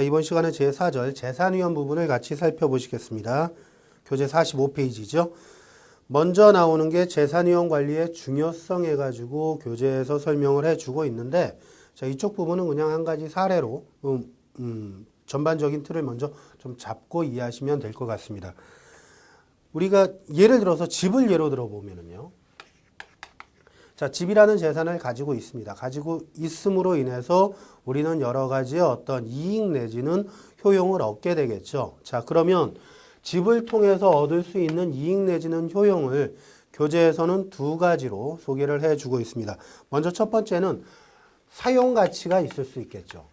자, 이번 시간은 제4절 재산위험 부분을 같이 살펴보시겠습니다. 교재 45페이지죠. 먼저 나오는 게 재산위험 관리의 중요성 해가지고 교재에서 설명을 해주고 있는데 자, 이쪽 부분은 그냥 한 가지 사례로 음, 음, 전반적인 틀을 먼저 좀 잡고 이해하시면 될 것 같습니다. 우리가 예를 들어서 집을 예로 들어 보면은요. 자, 집이라는 재산을 가지고 있습니다. 가지고 있음으로 인해서 우리는 여러 가지의 어떤 이익 내지는 효용을 얻게 되겠죠. 자, 그러면 집을 통해서 얻을 수 있는 이익 내지는 효용을 교재에서는 두 가지로 소개를 해 주고 있습니다. 먼저 첫 번째는 사용 가치가 있을 수 있겠죠.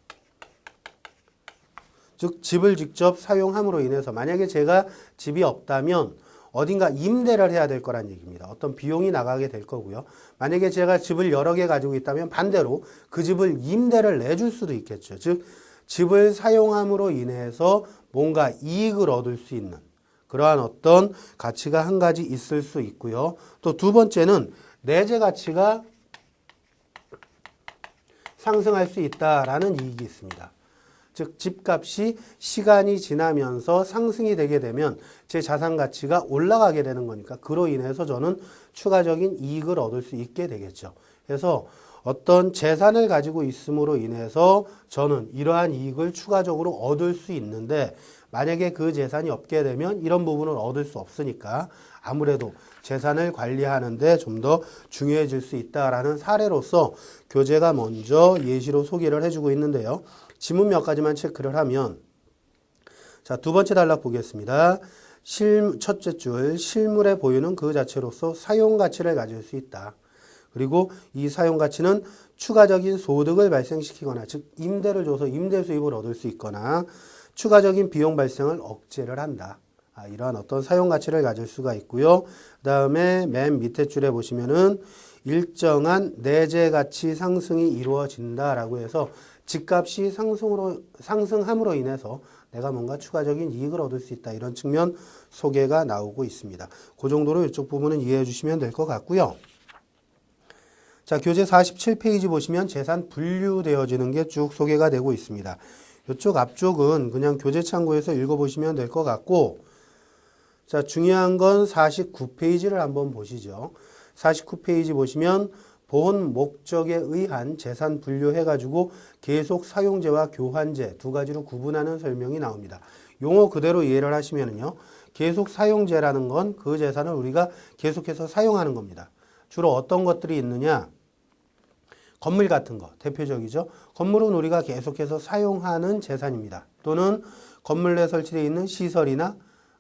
즉 집을 직접 사용함으로 인해서 만약에 제가 집이 없다면 어딘가 임대를 해야 될 거란 얘기입니다. 어떤 비용이 나가게 될 거고요. 만약에 제가 집을 여러 개 가지고 있다면 반대로 그 집을 임대를 내줄 수도 있겠죠. 즉 집을 사용함으로 인해서 뭔가 이익을 얻을 수 있는 그러한 어떤 가치가 한 가지 있을 수 있고요. 또 두 번째는 내재 가치가 상승할 수 있다라는 이익이 있습니다. 즉 집값이 시간이 지나면서 상승이 되게 되면 제 자산 가치가 올라가게 되는 거니까 그로 인해서 저는 추가적인 이익을 얻을 수 있게 되겠죠. 그래서 어떤 재산을 가지고 있음으로 인해서 저는 이러한 이익을 추가적으로 얻을 수 있는데 만약에 그 재산이 없게 되면 이런 부분을 얻을 수 없으니까 아무래도 재산을 관리하는데 좀 더 중요해질 수 있다라는 사례로서 교재가 먼저 예시로 소개를 해주고 있는데요. 지문 몇 가지만 체크를 하면 자, 두 번째 단락 보겠습니다. 실, 첫째 줄, 실물의 보유는 그 자체로서 사용 가치를 가질 수 있다. 그리고 이 사용 가치는 추가적인 소득을 발생시키거나, 즉, 임대를 줘서 임대 수입을 얻을 수 있거나, 추가적인 비용 발생을 억제를 한다. 아, 이러한 어떤 사용 가치를 가질 수가 있고요. 그 다음에 맨 밑에 줄에 보시면은 일정한 내재 가치 상승이 이루어진다라고 해서 집값이 상승으로 상승함으로 인해서 내가 뭔가 추가적인 이익을 얻을 수 있다 이런 측면 소개가 나오고 있습니다. 그 정도로 이쪽 부분은 이해해 주시면 될 것 같고요. 자, 교재 47페이지 보시면 재산 분류되어지는 게 쭉 소개가 되고 있습니다. 이쪽 앞쪽은 그냥 교재 참고해서 읽어보시면 될 것 같고, 자, 중요한 건 49페이지를 한번 보시죠. 49페이지 보시면 본 목적에 의한 재산 분류해가지고 계속 사용제와 교환제 두 가지로 구분하는 설명이 나옵니다. 용어 그대로 이해를 하시면은요. 계속 사용제라는 건 그 재산을 우리가 계속해서 사용하는 겁니다. 주로 어떤 것들이 있느냐? 건물 같은 거 대표적이죠. 건물은 우리가 계속해서 사용하는 재산입니다. 또는 건물 내 설치되어 있는 시설이나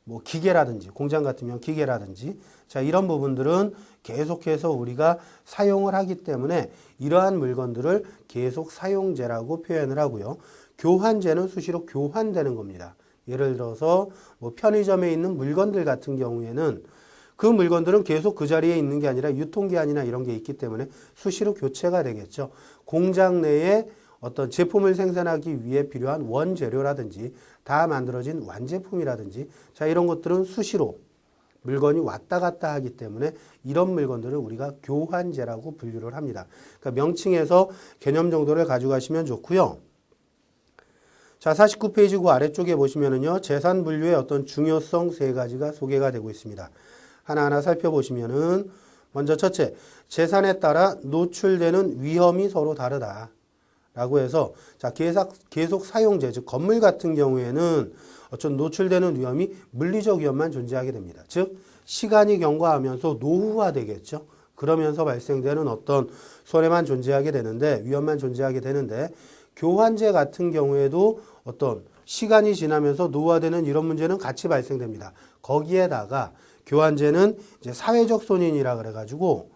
뭐 기계라든지 공장 같으면 기계라든지 자 이런 부분들은 계속해서 우리가 사용을 하기 때문에 이러한 물건들을 계속 사용제라고 표현을 하고요. 교환제는 수시로 교환되는 겁니다. 예를 들어서 뭐 편의점에 있는 물건들 같은 경우에는 그 물건들은 계속 그 자리에 있는 게 아니라 유통기한이나 이런 게 있기 때문에 수시로 교체가 되겠죠. 공장 내에 어떤 제품을 생산하기 위해 필요한 원재료라든지 다 만들어진 완제품이라든지 자 이런 것들은 수시로 물건이 왔다 갔다 하기 때문에 이런 물건들을 우리가 교환제라고 분류를 합니다. 그러니까 명칭에서 개념 정도를 가져가시면 좋고요. 자, 49페이지 그 아래쪽에 보시면은요, 재산 분류의 어떤 중요성 세 가지가 소개가 되고 있습니다. 하나하나 살펴보시면은, 먼저 첫째, 재산에 따라 노출되는 위험이 서로 다르다. 라고 해서, 자, 계속, 계속 사용제, 즉, 건물 같은 경우에는 어떤 노출되는 위험이 물리적 위험만 존재하게 됩니다. 즉, 시간이 경과하면서 노후화 되겠죠. 그러면서 발생되는 어떤 손해만 존재하게 되는데, 위험만 존재하게 되는데, 교환제 같은 경우에도 어떤 시간이 지나면서 노후화되는 이런 문제는 같이 발생됩니다. 거기에다가 교환제는 이제 사회적 손인이라 그래가지고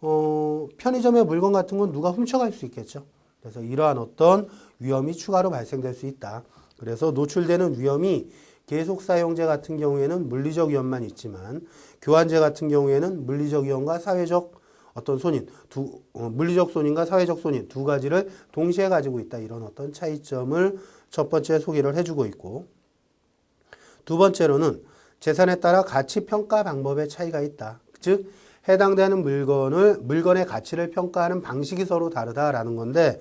어, 편의점의 물건 같은 건 누가 훔쳐갈 수 있겠죠. 그래서 이러한 어떤 위험이 추가로 발생될 수 있다. 그래서 노출되는 위험이 계속 사용제 같은 경우에는 물리적 위험만 있지만 교환제 같은 경우에는 물리적 위험과 사회적 어떤 손인, 두, 어, 물리적 손인과 사회적 손인 두 가지를 동시에 가지고 있다. 이런 어떤 차이점을 첫 번째 소개를 해주고 있고 두 번째로는 재산에 따라 가치 평가 방법의 차이가 있다. 즉 해당되는 물건을 물건의 가치를 평가하는 방식이 서로 다르다라는 건데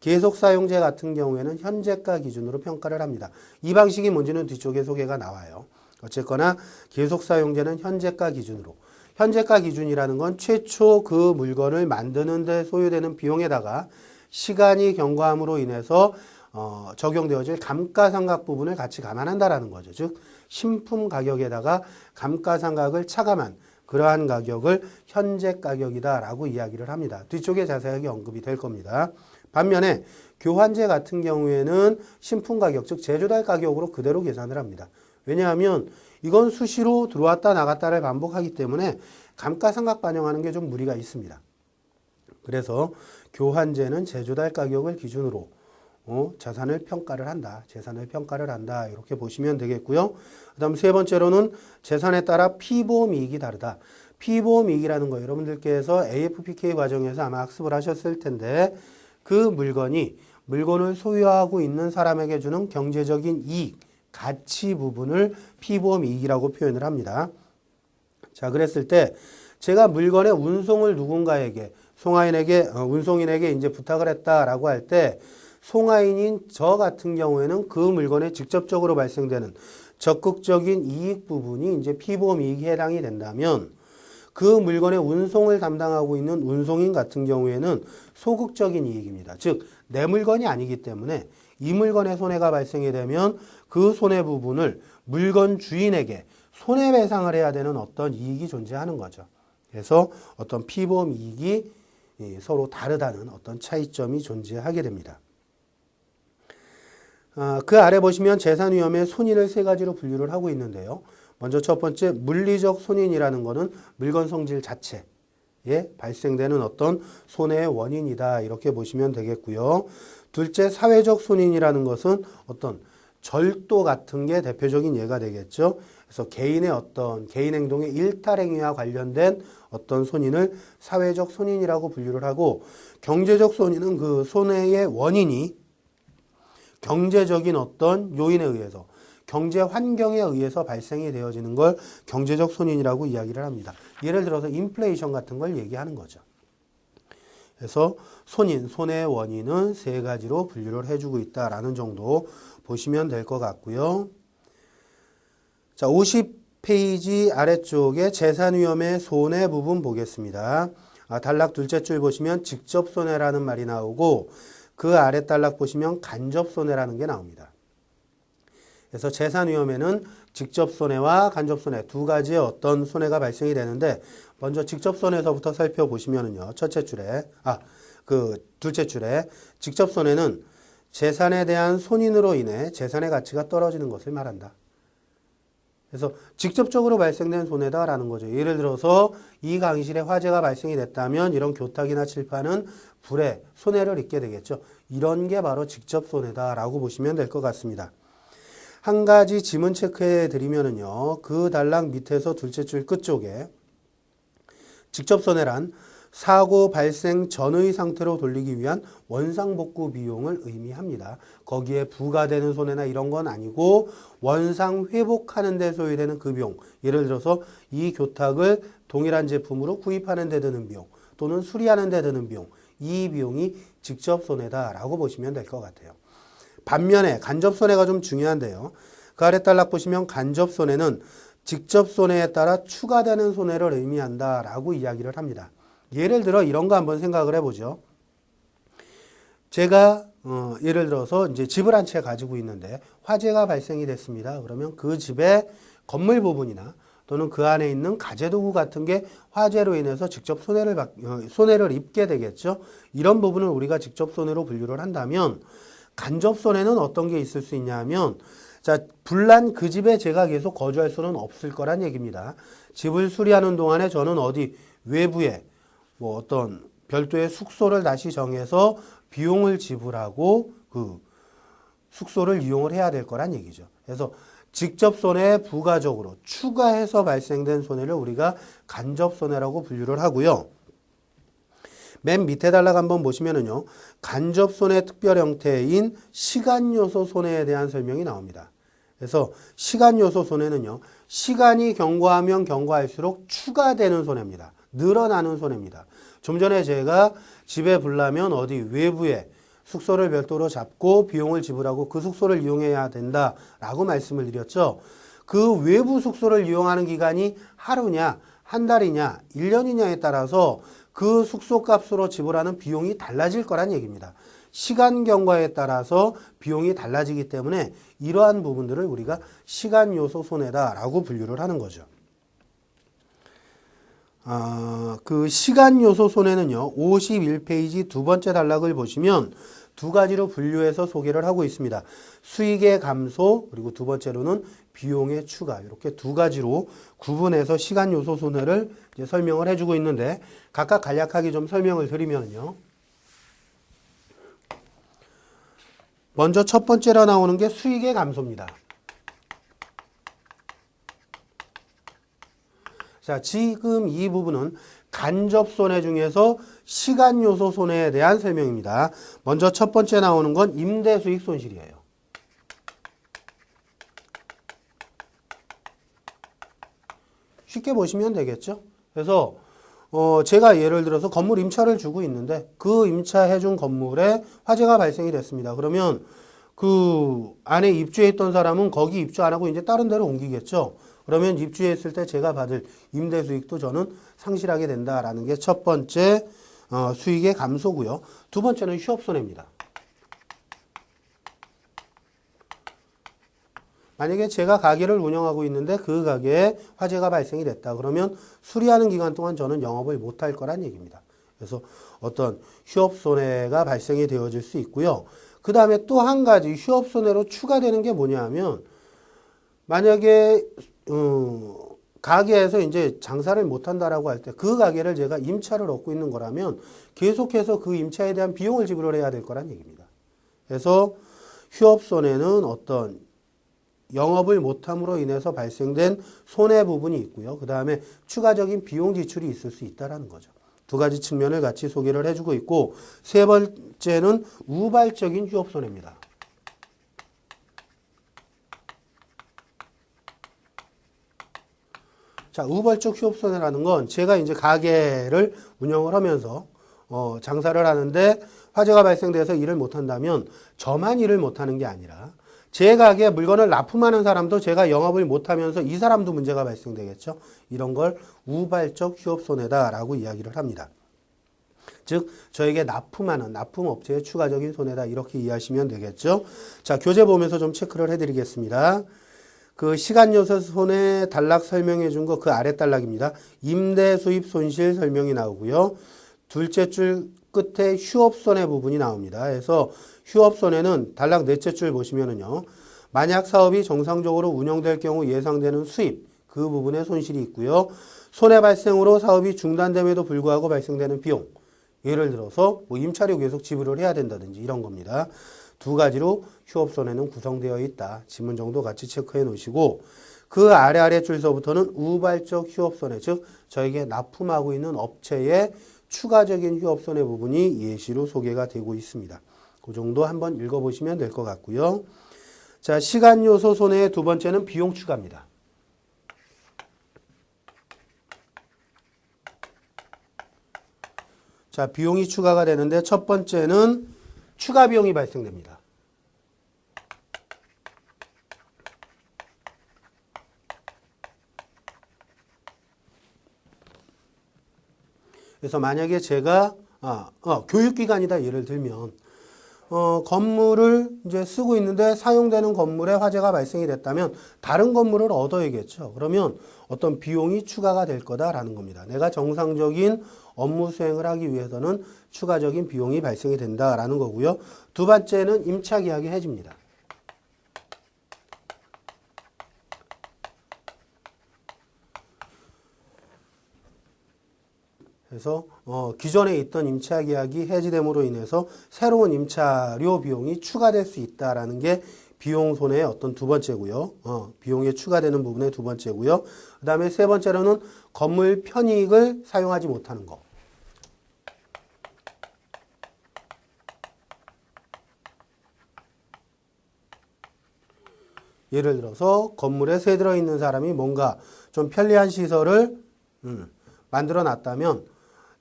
계속 사용제 같은 경우에는 현재가 기준으로 평가를 합니다. 이 방식이 뭔지는 뒤쪽에 소개가 나와요. 어쨌거나 계속 사용제는 현재가 기준으로 현재가 기준이라는 건 최초 그 물건을 만드는 데 소요되는 비용에다가 시간이 경과함으로 인해서 어, 적용되어질 감가상각 부분을 같이 감안한다라는 거죠. 즉 신품 가격에다가 감가상각을 차감한 그러한 가격을 현재 가격이다라고 이야기를 합니다. 뒤쪽에 자세하게 언급이 될 겁니다. 반면에 교환제 같은 경우에는 신품 가격, 즉 제조달 가격으로 그대로 계산을 합니다. 왜냐하면 이건 수시로 들어왔다 나갔다를 반복하기 때문에 감가상각 반영하는 게 좀 무리가 있습니다. 그래서 교환제는 제조달 가격을 기준으로 어, 자산을 평가를 한다. 재산을 평가를 한다. 이렇게 보시면 되겠고요. 그 다음 세 번째로는 재산에 따라 피보험 이익이 다르다. 피보험 이익이라는 거 여러분들께서 AFPK 과정에서 아마 학습을 하셨을 텐데 그 물건이 물건을 소유하고 있는 사람에게 주는 경제적인 이익, 가치 부분을 피보험 이익이라고 표현을 합니다. 자, 그랬을 때 제가 물건의 운송을 누군가에게 송하인에게 어, 운송인에게 이제 부탁을 했다라고 할때 송하인인 저 같은 경우에는 그 물건에 직접적으로 발생되는 적극적인 이익 부분이 이제 피보험 이익에 해당이 된다면 그 물건의 운송을 담당하고 있는 운송인 같은 경우에는 소극적인 이익입니다. 즉, 내 물건이 아니기 때문에 이 물건의 손해가 발생이 되면 그 손해 부분을 물건 주인에게 손해배상을 해야 되는 어떤 이익이 존재하는 거죠. 그래서 어떤 피보험 이익이 예, 서로 다르다는 어떤 차이점이 존재하게 됩니다. 아, 그 아래 보시면 재산 위험의 손인을 세 가지로 분류를 하고 있는데요. 먼저 첫 번째 물리적 손인이라는 것은 물건 성질 자체에 발생되는 어떤 손해의 원인이다 이렇게 보시면 되겠고요. 둘째 사회적 손인이라는 것은 어떤 절도 같은 게 대표적인 예가 되겠죠. 그래서 개인의 어떤 개인 행동의 일탈 행위와 관련된 어떤 손인을 사회적 손인이라고 분류를 하고 경제적 손인은 그 손해의 원인이 경제적인 어떤 요인에 의해서 경제 환경에 의해서 발생이 되어지는 걸 경제적 손인이라고 이야기를 합니다. 예를 들어서 인플레이션 같은 걸 얘기하는 거죠. 그래서 손인, 손해의 원인은 세 가지로 분류를 해주고 있다라는 정도 보시면 될 것 같고요. 자, 50페이지 아래쪽에 재산 위험의 손해 부분 보겠습니다. 아, 단락 둘째 줄 보시면 직접 손해라는 말이 나오고 그 아래 단락 보시면 간접 손해라는 게 나옵니다. 그래서 재산 위험에는 직접 손해와 간접 손해 두 가지의 어떤 손해가 발생이 되는데 먼저 직접 손해서부터 살펴보시면은요. 첫째 줄에 아, 그 둘째 줄에 직접 손해는 재산에 대한 손인으로 인해 재산의 가치가 떨어지는 것을 말한다. 그래서 직접적으로 발생된 손해다라는 거죠. 예를 들어서 이 강의실에 화재가 발생이 됐다면 이런 교탁이나 칠판은 불에 손해를 입게 되겠죠. 이런 게 바로 직접 손해다라고 보시면 될 것 같습니다. 한 가지 지문 체크해 드리면은요. 그 단락 밑에서 둘째 줄 끝쪽에 직접 손해란 사고 발생 전의 상태로 돌리기 위한 원상복구 비용을 의미합니다. 거기에 부과되는 손해나 이런 건 아니고 원상 회복하는 데 소요되는 그 비용. 예를 들어서 이 교탁을 동일한 제품으로 구입하는 데 드는 비용 또는 수리하는 데 드는 비용. 이 비용이 직접 손해다라고 보시면 될 것 같아요. 반면에 간접 손해가 좀 중요한데요. 그 아래 단락 보시면 간접 손해는 직접 손해에 따라 추가되는 손해를 의미한다라고 이야기를 합니다. 예를 들어 이런 거 한번 생각을 해보죠. 제가 어, 예를 들어서 이제 집을 한 채 가지고 있는데 화재가 발생이 됐습니다. 그러면 그 집의 건물 부분이나 또는 그 안에 있는 가재도구 같은 게 화재로 인해서 직접 손해를 받, 어, 손해를 입게 되겠죠. 이런 부분을 우리가 직접 손해로 분류를 한다면 간접 손해는 어떤 게 있을 수 있냐면 자 불난 그 집에 제가 계속 거주할 수는 없을 거란 얘기입니다. 집을 수리하는 동안에 저는 어디 외부에 뭐 어떤 별도의 숙소를 다시 정해서 비용을 지불하고 그 숙소를 이용을 해야 될 거란 얘기죠. 그래서 직접 손해 부가적으로 추가해서 발생된 손해를 우리가 간접 손해라고 분류를 하고요. 맨 밑에 단락 한번 보시면은요. 간접 손해 특별 형태인 시간 요소 손해에 대한 설명이 나옵니다. 그래서 시간 요소 손해는요. 시간이 경과하면 경과할수록 추가되는 손해입니다. 늘어나는 손해입니다. 좀 전에 제가 집에 불나면 어디 외부에 숙소를 별도로 잡고 비용을 지불하고 그 숙소를 이용해야 된다라고 말씀을 드렸죠. 그 외부 숙소를 이용하는 기간이 하루냐, 한 달이냐, 1년이냐에 따라서 그 숙소 값으로 지불하는 비용이 달라질 거란 얘기입니다. 시간 경과에 따라서 비용이 달라지기 때문에 이러한 부분들을 우리가 시간 요소 손해다라고 분류를 하는 거죠. 아, 그 시간 요소 손해는요. 51페이지 두 번째 단락을 보시면 두 가지로 분류해서 소개를 하고 있습니다. 수익의 감소 그리고 두 번째로는 비용의 추가 이렇게 두 가지로 구분해서 시간 요소 손해를 설명을 해주고 있는데 각각 간략하게 좀 설명을 드리면요. 먼저 첫 번째로 나오는 게 수익의 감소입니다. 자, 지금 이 부분은 간접 손해 중에서 시간 요소 손해에 대한 설명입니다. 먼저 첫 번째 나오는 건 임대 수익 손실이에요. 쉽게 보시면 되겠죠? 그래서 어, 제가 예를 들어서 건물 임차를 주고 있는데 그 임차해준 건물에 화재가 발생이 됐습니다. 그러면 그 안에 입주했던 사람은 거기 입주 안 하고 이제 다른 데로 옮기겠죠. 그러면 입주했을 때 제가 받을 임대 수익도 저는 상실하게 된다라는 게 첫 번째 어, 수익의 감소고요. 두 번째는 휴업 손해입니다. 만약에 제가 가게를 운영하고 있는데 그 가게에 화재가 발생이 됐다. 그러면 수리하는 기간 동안 저는 영업을 못할 거란 얘기입니다. 그래서 어떤 휴업 손해가 발생이 되어질 수 있고요. 그 다음에 또 한 가지 휴업 손해로 추가되는 게 뭐냐 하면 만약에 어, 가게에서 이제 장사를 못한다라고 할 때 그 가게를 제가 임차를 얻고 있는 거라면 계속해서 그 임차에 대한 비용을 지불을 해야 될 거란 얘기입니다. 그래서 휴업 손해는 어떤 영업을 못함으로 인해서 발생된 손해 부분이 있고요. 그 다음에 추가적인 비용 지출이 있을 수 있다라는 거죠. 두 가지 측면을 같이 소개를 해주고 있고 세 번째는 우발적인 휴업 손해입니다. 자, 우발적 휴업 손해라는 건 제가 이제 가게를 운영을 하면서 어, 장사를 하는데 화재가 발생돼서 일을 못 한다면 저만 일을 못 하는 게 아니라 제 가게에 물건을 납품하는 사람도 제가 영업을 못 하면서 이 사람도 문제가 발생되겠죠. 이런 걸 우발적 휴업 손해다라고 이야기를 합니다. 즉 저에게 납품하는 납품업체의 추가적인 손해다 이렇게 이해하시면 되겠죠. 자 교재 보면서 좀 체크를 해드리겠습니다. 그 시간 요소 손해 단락 설명해 준 거 그 아래 단락입니다. 임대 수입 손실 설명이 나오고요. 둘째 줄 끝에 휴업 손해 부분이 나옵니다. 그래서 휴업 손해는 단락 넷째 줄 보시면은요. 만약 사업이 정상적으로 운영될 경우 예상되는 수입 그 부분에 손실이 있고요. 손해 발생으로 사업이 중단됨에도 불구하고 발생되는 비용 예를 들어서 뭐 임차료 계속 지불을 해야 된다든지 이런 겁니다. 두 가지로 휴업 손해는 구성되어 있다. 지문 정도 같이 체크해 놓으시고 그 아래 아래 줄서부터는 우발적 휴업 손해 즉 저에게 납품하고 있는 업체의 추가적인 휴업 손해 부분이 예시로 소개가 되고 있습니다. 그 정도 한번 읽어보시면 될 것 같고요. 자, 시간 요소 손해의 두 번째는 비용 추가입니다. 자, 비용이 추가가 되는데 첫 번째는 추가 비용이 발생됩니다. 그래서 만약에 제가 아, 어, 교육기관이다 예를 들면 어, 건물을 이제 쓰고 있는데 사용되는 건물에 화재가 발생이 됐다면 다른 건물을 얻어야겠죠. 그러면 어떤 비용이 추가가 될 거다라는 겁니다. 내가 정상적인 업무 수행을 하기 위해서는 추가적인 비용이 발생이 된다라는 거고요. 두 번째는 임차 계약의 해지입니다. 그래서 어, 기존에 있던 임차 계약이 해지됨으로 인해서 새로운 임차료 비용이 추가될 수 있다라는 게 비용 손해의 어떤 두 번째고요. 어, 비용이 추가되는 부분의 두 번째고요. 그 다음에 세 번째로는 건물 편익을 사용하지 못하는 거. 예를 들어서 건물에 새 들어 있는 사람이 뭔가 좀 편리한 시설을 음, 만들어 놨다면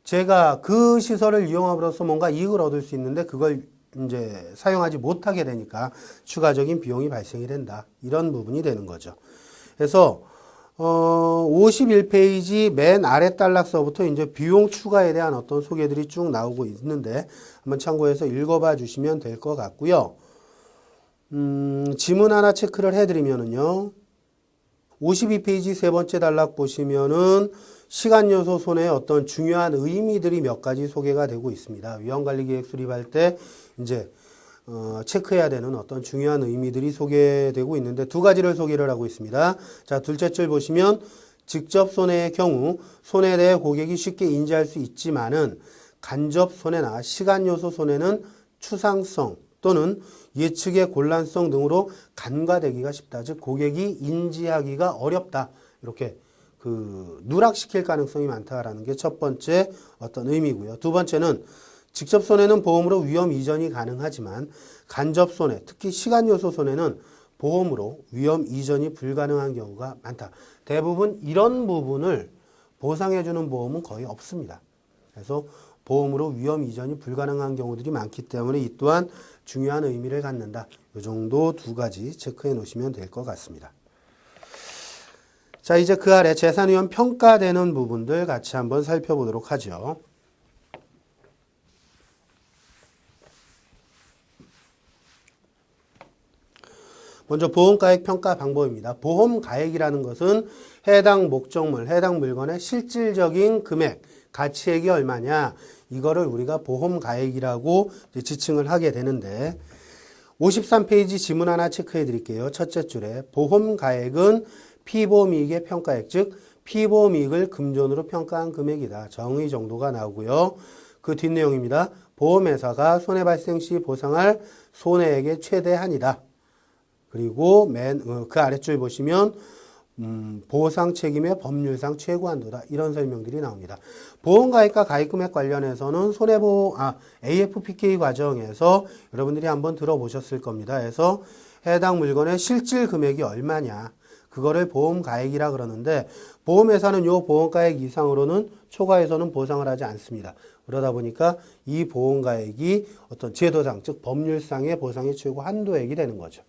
제가 그 시설을 이용함으로써 뭔가 이익을 얻을 수 있는데 그걸 이제 사용하지 못하게 되니까 추가적인 비용이 발생이 된다. 이런 부분이 되는 거죠. 그래서 어, 51페이지 맨 아래 단락서부터 이제 비용 추가에 대한 어떤 소개들이 쭉 나오고 있는데 한번 참고해서 읽어봐 주시면 될 것 같고요. 음, 지문 하나 체크를 해드리면은요. 52페이지 세 번째 단락 보시면은 시간 요소 손의 어떤 중요한 의미들이 몇 가지 소개가 되고 있습니다. 위험관리계획 수립할 때 이제 어, 체크해야 되는 어떤 중요한 의미들이 소개되고 있는데 두 가지를 소개를 하고 있습니다. 자, 둘째 줄 보시면 직접 손해의 경우 손해에 대해 고객이 쉽게 인지할 수 있지만은 간접 손해나 시간 요소 손해는 추상성 또는 예측의 곤란성 등으로 간과되기가 쉽다. 즉 고객이 인지하기가 어렵다. 이렇게 그 누락시킬 가능성이 많다라는 게 첫 번째 어떤 의미고요. 두 번째는 직접 손해는 보험으로 위험 이전이 가능하지만 간접 손해, 특히 시간 요소 손해는 보험으로 위험 이전이 불가능한 경우가 많다. 대부분 이런 부분을 보상해주는 보험은 거의 없습니다. 그래서 보험으로 위험 이전이 불가능한 경우들이 많기 때문에 이 또한 중요한 의미를 갖는다. 이 정도 두 가지 체크해 놓으시면 될 것 같습니다. 자, 이제 그 아래 재산위험 평가되는 부분들 같이 한번 살펴보도록 하죠. 먼저 보험가액 평가 방법입니다. 보험가액이라는 것은 해당 목적물, 해당 물건의 실질적인 금액, 가치액이 얼마냐 이거를 우리가 보험가액이라고 지칭을 하게 되는데 53페이지 지문 하나 체크해 드릴게요. 첫째 줄에 보험가액은 피보험이익의 평가액 즉 피보험이익을 금전으로 평가한 금액이다. 정의 정도가 나오고요. 그 뒷내용입니다. 보험회사가 손해 발생 시 보상할 손해액의 최대한이다. 그리고 맨 그 아래줄 보시면 음, 보상 책임의 법률상 최고 한도다. 이런 설명들이 나옵니다. 보험가액과 가입금액 관련해서는 손해보험, 아, AFPK 과정에서 여러분들이 한번 들어보셨을 겁니다. 그래서 해당 물건의 실질 금액이 얼마냐. 그거를 보험가액이라 그러는데 보험회사는 요 보험가액 이상으로는 초과해서는 보상을 하지 않습니다. 그러다 보니까 이 보험가액이 어떤 제도상, 즉 법률상의 보상의 최고 한도액이 되는 거죠.